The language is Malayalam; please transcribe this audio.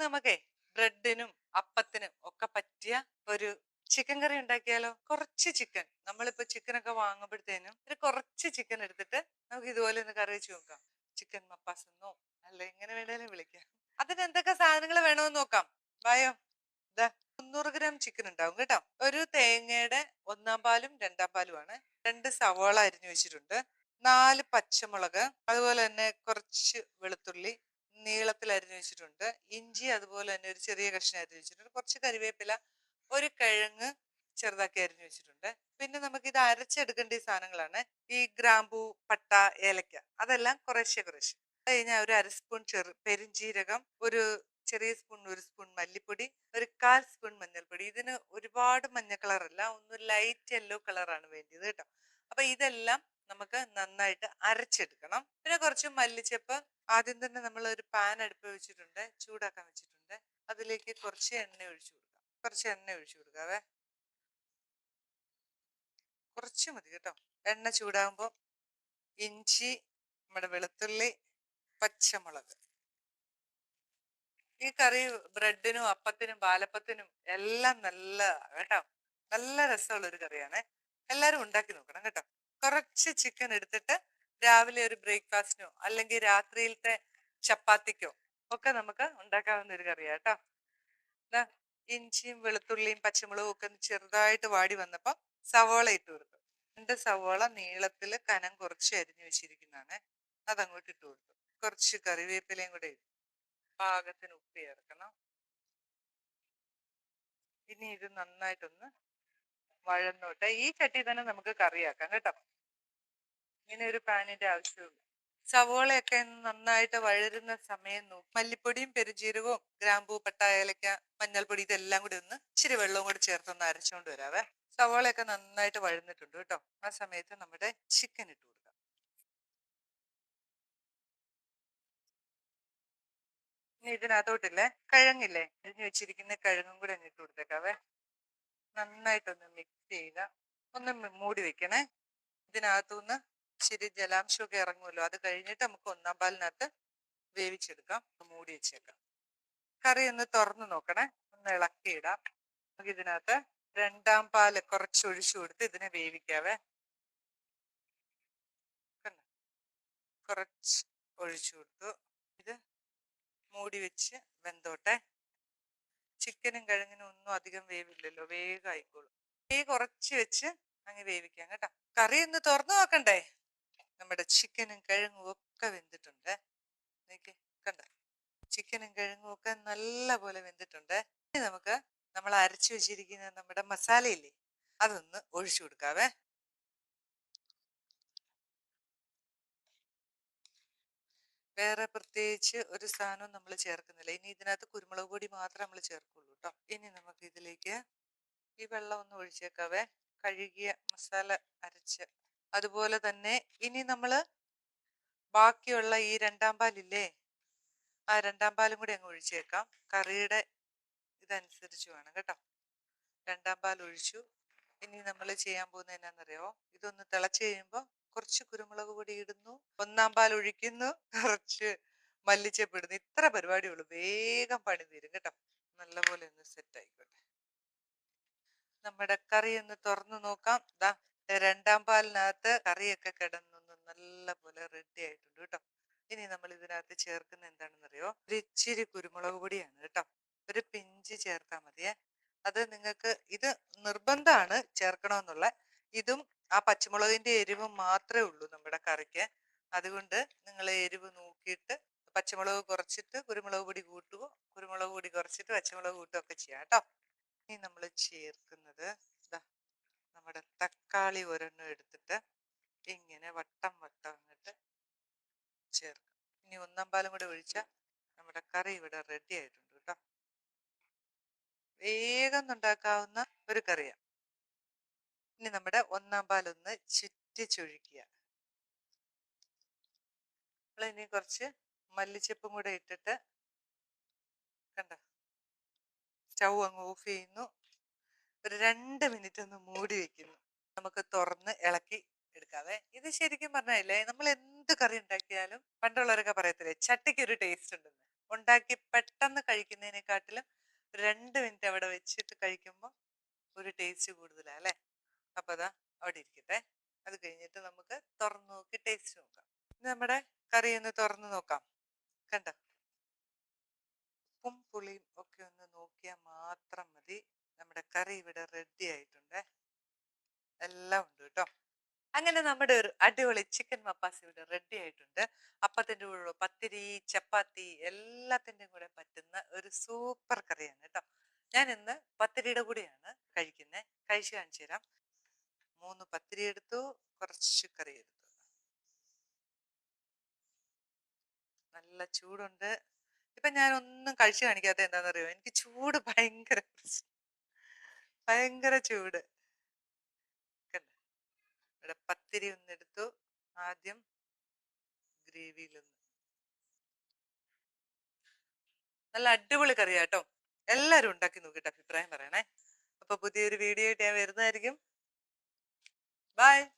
നമുക്കേ ബ്രെഡിനും അപ്പത്തിനും ഒക്കെ പറ്റിയ ഒരു ചിക്കൻ കറി ഉണ്ടാക്കിയാലോ? കുറച്ച് ചിക്കൻ നമ്മളിപ്പോ ചിക്കൻ ഒക്കെ വാങ്ങുമ്പോഴത്തേനും ഒരു കുറച്ച് ചിക്കൻ എടുത്തിട്ട് നമുക്ക് ഇതുപോലെ ഒന്ന് കറി വെച്ച് നോക്കാം. ചിക്കൻ മപ്പാസ് എന്നോ അല്ല എങ്ങനെ വേണേലും വിളിക്കാം. അതിന് എന്തൊക്കെ സാധനങ്ങൾ വേണമെന്ന് നോക്കാം. വായോ. ഇതാ മുന്നൂറ് ഗ്രാം ചിക്കൻ ഉണ്ടാവും കേട്ടോ. ഒരു തേങ്ങയുടെ ഒന്നാം പാലും രണ്ടാം പാലുമാണ് രണ്ട് സവോള അരിഞ്ഞു വെച്ചിട്ടുണ്ട്. നാല് പച്ചമുളക് അതുപോലെ തന്നെ കുറച്ച് വെളുത്തുള്ളി നീളത്തിൽ അരിഞ്ഞു വെച്ചിട്ടുണ്ട്. ഇഞ്ചി അതുപോലെ തന്നെ ഒരു ചെറിയ കഷ്ണം അരിഞ്ഞു വെച്ചിട്ടുണ്ട്. കുറച്ച് കരിവേപ്പില ഒരു കിഴങ്ങ് ചെറുതാക്കി അരിഞ്ഞു വെച്ചിട്ടുണ്ട്. പിന്നെ നമുക്ക് ഇത് അരച്ചെടുക്കേണ്ട ഈ സാധനങ്ങളാണ്. ഈ ഗ്രാമ്പൂ പട്ട ഏലക്ക അതെല്ലാം കുറേശ്ശെ കുറേശ്ശെ. അത് കഴിഞ്ഞാൽ ഒരു അര സ്പൂൺ ചെറു പെരുംജീരകം ഒരു ചെറിയ സ്പൂൺ ഒരു സ്പൂൺ മല്ലിപ്പൊടി ഒരു കാൽ സ്പൂൺ മഞ്ഞൾപ്പൊടി. ഇതിന് ഒരുപാട് മഞ്ഞ കളറല്ല ഒന്ന് ലൈറ്റ് യെല്ലോ കളറാണ് വേണ്ടിയത് കേട്ടോ. അപ്പൊ ഇതെല്ലാം നമുക്ക് നന്നായിട്ട് അരച്ചെടുക്കണം. പിന്നെ കുറച്ച് മല്ലിച്ചപ്പ് ആദ്യം തന്നെ നമ്മൾ ഒരു പാൻ അടുപ്പ് വെച്ചിട്ടുണ്ട് ചൂടാക്കാൻ വെച്ചിട്ടുണ്ട്. അതിലേക്ക് കുറച്ച് എണ്ണ ഒഴിച്ചു കൊടുക്കാം. കുറച്ച് എണ്ണ ഒഴിച്ചു കൊടുക്കാവേ. കുറച്ച് മതി കേട്ടോ. എണ്ണ ചൂടാകുമ്പോൾ ഇഞ്ചി നമ്മുടെ വെളുത്തുള്ളി പച്ചമുളക്. ഈ കറി ബ്രെഡിനും അപ്പത്തിനും പാലപ്പത്തിനും എല്ലാം നല്ല കേട്ടോ. നല്ല രസമുള്ള ഒരു കറിയാണ്. എല്ലാവരും ഉണ്ടാക്കി നോക്കണം കേട്ടോ. കുറച്ച് ചിക്കൻ എടുത്തിട്ട് രാവിലെ ഒരു ബ്രേക്ക്ഫാസ്റ്റിനോ അല്ലെങ്കിൽ രാത്രിയിലത്തെ ചപ്പാത്തിക്കോ ഒക്കെ നമുക്ക് ഉണ്ടാക്കാവുന്ന ഒരു കറിയാ കേട്ടോ. ഇഞ്ചിയും വെളുത്തുള്ളിയും പച്ചമുളകും ഒക്കെ ചെറുതായിട്ട് വാടി വന്നപ്പോ സവോള ഇട്ട് കൊടുത്തു. രണ്ട് സവോള നീളത്തിൽ കനം കുറച്ച് അരിഞ്ഞു വെച്ചിരിക്കുന്നതാണ്. അതങ്ങോട്ട് ഇട്ട് കൊടുത്തു. കുറച്ച് കറിവേപ്പിലയും കൂടെ ഇട്ടു പാകത്തിന് ഉപ്പ് ചേർക്കണം. ഇനി ഇത് നന്നായിട്ടൊന്ന് വഴന്നോട്ടെ. ഈ ചട്ടി തന്നെ നമുക്ക് കറിയാക്കാം കേട്ടോ. ഇങ്ങനെ ഒരു പാനിന്റെ ആവശ്യമുള്ളൂ സവോളയൊക്കെ നന്നായിട്ട് വഴരുന്ന സമയം നോക്കും. മല്ലിപ്പൊടിയും പെരുജീരകവും ഗ്രാമ്പൂ പട്ട മഞ്ഞൾപ്പൊടി ഇതെല്ലാം കൂടി ഒന്ന് ഇച്ചിരി വെള്ളവും കൂടി ചേർത്തൊന്ന് അരച്ചുകൊണ്ട് വരാവേ. സവോളയൊക്കെ നന്നായിട്ട് വഴന്നിട്ടുണ്ട് കേട്ടോ. ആ സമയത്ത് നമ്മുടെ ചിക്കൻ ഇട്ടു കൊടുക്കാം. ഇനി ഇതിനകത്തോട്ടില്ലേ? കിഴങ്ങില്ലേ? അരിഞ്ഞു വെച്ചിരിക്കുന്ന കിഴങ്ങും കൂടെ അങ്ങ് ഇട്ട് കൊടുത്തേക്കാവേ. നന്നായിട്ടൊന്ന് മിക്സ് ചെയ്യുക ഒന്ന് മൂടി വെക്കണേ. ഇതിനകത്തുനിന്ന് ഇച്ചിരി ജലാംശമൊക്കെ ഇറങ്ങുമല്ലോ. അത് കഴിഞ്ഞിട്ട് നമുക്ക് ഒന്നാം പാലിനകത്ത് വേവിച്ചെടുക്കാം. മൂടി വെച്ചേക്കാം. കറി ഒന്ന് തുറന്നു നോക്കണേ. ഒന്ന് ഇളക്കിയിടാം നമുക്ക് ഇതിനകത്ത് രണ്ടാം പാൽ കുറച്ച് ഒഴിച്ചു കൊടുത്ത് ഇതിനെ വേവിക്കാവേ? കുറച്ച് ഒഴിച്ചു കൊടുത്തു. ഇത് മൂടി വെച്ച് വെന്തോട്ടെ. ചിക്കനും കിഴങ്ങിനും ഒന്നും അധികം വേവില്ലല്ലോ വേഗം ആയിക്കോളും കുറച്ച് വെച്ച് അങ്ങ് വേവിക്കാം കേട്ടോ. കറി ഒന്ന് തുറന്നു നോക്കണ്ടേ? നമ്മുടെ ചിക്കനും കിഴങ്ങും ഒക്കെ വെന്തിട്ടുണ്ട്. നോക്കി കണ്ട? ചിക്കനും കിഴങ്ങും ഒക്കെ നല്ല പോലെ വെന്തിട്ടുണ്ട്. ഇനി നമുക്ക് നമ്മൾ അരച്ചു വെച്ചിരിക്കുന്ന നമ്മുടെ മസാലയില്ലേ അതൊന്ന് ഒഴിച്ചു കൊടുക്കാവേ. വേറെ പ്രത്യേകിച്ച് ഒരു സാധനവും നമ്മൾ ചേർക്കുന്നില്ല. ഇനി ഇതിനകത്ത് കുരുമുളക് പൊടി മാത്രമേ നമ്മൾ ചേർക്കുള്ളൂ കേട്ടോ ഇനി നമുക്ക് ഇതിലേക്ക് ഈ വെള്ളം ഒന്ന് ഒഴിച്ചേക്കാവേ. കഴുകിയ മസാല അരച്ച്. അതുപോലെ തന്നെ ഇനി നമ്മൾ ബാക്കിയുള്ള ഈ രണ്ടാം പാലില്ലേ? ആ രണ്ടാം പാലും കൂടി അങ്ങ് ഒഴിച്ചേക്കാം. കറിയുടെ ഇതനുസരിച്ച് വേണം കേട്ടോ. രണ്ടാം പാൽ ഒഴിച്ചു. ഇനി നമ്മൾ ചെയ്യാൻ പോകുന്നത് എന്നാന്നറിയോ ഇതൊന്ന് തിളച്ച് കഴിയുമ്പോൾ കുറച്ച് കുരുമുളക് പൊടി ഇടുന്നു. ഒന്നാം പാൽ ഒഴിക്കുന്നു. കുറച്ച് മല്ലിച്ചപ്പ് ഇടുന്നു. ഇത്ര പരിപാടിയുള്ളൂ വേഗം പണി തീരും കേട്ടോ. നല്ലപോലെ ഒന്ന് സെറ്റ് ആയിക്കോട്ടെ. നമ്മുടെ കറി ഒന്ന് തുറന്നു നോക്കാം. ദാ രണ്ടാം പാലിനകത്ത് കറിയൊക്കെ കിടന്നൊന്ന് നല്ല പോലെ റെഡി ആയിട്ടുണ്ട് കേട്ടോ. ഇനി നമ്മൾ ഇതിനകത്ത് ചേർക്കുന്ന എന്താണെന്നറിയോ? ഒരു ഇച്ചിരി കുരുമുളക് പൊടിയാണ് കേട്ടോ. ഒരു പിഞ്ച് ചേർത്താൽ മതിയേ. അത് നിങ്ങൾക്ക് ഇത് നിർബന്ധമാണ് ചേർക്കണമെന്നുള്ള. ഇതും ആ പച്ചമുളകിന്റെ എരിവ് മാത്രമേ ഉള്ളൂ നമ്മുടെ കറിക്ക്. അതുകൊണ്ട് നിങ്ങൾ എരിവ് നോക്കിയിട്ട് പച്ചമുളക് കുറച്ചിട്ട് കുരുമുളക് പൊടി കൂട്ടുകയോ കുരുമുളക് പൊടി കുറച്ചിട്ട് പച്ചമുളക് കൂട്ടുകയോ ഒക്കെ ചെയ്യാം കേട്ടോ. ഇനി നമ്മൾ ചേർക്കുന്നത് നമ്മുടെ തക്കാളി ഒരെണ്ണം എടുത്തിട്ട് ഇങ്ങനെ വട്ടം വട്ടം എന്നിട്ട് ചേർക്കാം. ഇനി ഒന്നാം പാലും കൂടെ ഒഴിച്ചാൽ നമ്മുടെ കറി ഇവിടെ റെഡി ആയിട്ടുണ്ട് കേട്ടോ. വേഗം ഉണ്ടാക്കാവുന്ന ഒരു കറിയാണ് ഇനി നമ്മുടെ ഒന്നാം പാലൊന്ന് ചുറ്റിച്ചൊഴിക്കുക നമ്മളിനി കുറച്ച് മല്ലിച്ചപ്പും കൂടെ ഇട്ടിട്ട് കണ്ട? സ്റ്റൗ അങ്ങ് ഓഫ് ചെയ്യുന്നു. ഒരു രണ്ട് മിനിറ്റ് ഒന്ന് മൂടി വെക്കുന്നു. നമുക്ക് തുറന്ന് ഇളക്കി എടുക്കാവേ. ഇത് ശരിക്കും പറഞ്ഞാലേ നമ്മൾ എന്ത് കറി ഉണ്ടാക്കിയാലും പണ്ടുള്ളവരൊക്കെ പറയത്തില്ലേ ചട്ടിക്ക് ഒരു ടേസ്റ്റ് ഉണ്ടെന്ന്. ഉണ്ടാക്കി പെട്ടെന്ന് കഴിക്കുന്നതിനെക്കാട്ടിലും രണ്ട് മിനിറ്റ് അവിടെ വെച്ചിട്ട് കഴിക്കുമ്പോൾ ഒരു ടേസ്റ്റ് കൂടുതലാ അല്ലേ? അപ്പൊ അതാ അവിടെ ഇരിക്കട്ടെ. അത് കഴിഞ്ഞിട്ട് നമുക്ക് തുറന്നു നോക്കി ടേസ്റ്റ് നോക്കാം. നമ്മുടെ കറി ഒന്ന് തുറന്നു നോക്കാം. കണ്ടോ? ഉപ്പും പുളിയും ഒക്കെ ഒന്ന് നോക്കിയാൽ മാത്രം മതി. നമ്മുടെ കറി ഇവിടെ റെഡി ആയിട്ടുണ്ട്. എല്ലാം ഉണ്ട് കേട്ടോ. അങ്ങനെ നമ്മുടെ ഒരു അടിപൊളി ചിക്കൻ മപ്പാസ് ഇവിടെ റെഡി ആയിട്ടുണ്ട്. അപ്പത്തിന്റെ കൂടെ പത്തിരി ചപ്പാത്തി എല്ലാത്തിന്റെയും കൂടെ പറ്റുന്ന ഒരു സൂപ്പർ കറിയാണ് കേട്ടോ. ഞാൻ ഇന്ന് പത്തിരിയുടെ കൂടെയാണ് കഴിക്കുന്നത് കഴിച്ചു കാണിച്ചു തരാം മൂന്ന് പത്തിരി എടുത്തു കുറച്ച് കറി എടുത്തു. നല്ല ചൂടുണ്ട്. ഇപ്പൊ ഞാൻ ഒന്നും കഴിച്ചു കാണിക്കാത്ത എന്താണെന്നറിയോ എനിക്ക് ചൂട് ഭയങ്കര ഭയങ്കര ചൂട്. ഇവിടെ പത്തിരി ഒന്ന് എടുത്തു. ആദ്യം ഗ്രേവിയിലൊന്ന് നല്ല അടിപൊളി കറിയാട്ടോ. എല്ലാരും ഉണ്ടാക്കി നോക്കിയിട്ട് അഭിപ്രായം പറയണേ. അപ്പൊ പുതിയൊരു വീഡിയോ ആയിട്ട് ഞാൻ വരുന്നതായിരിക്കും. Bye.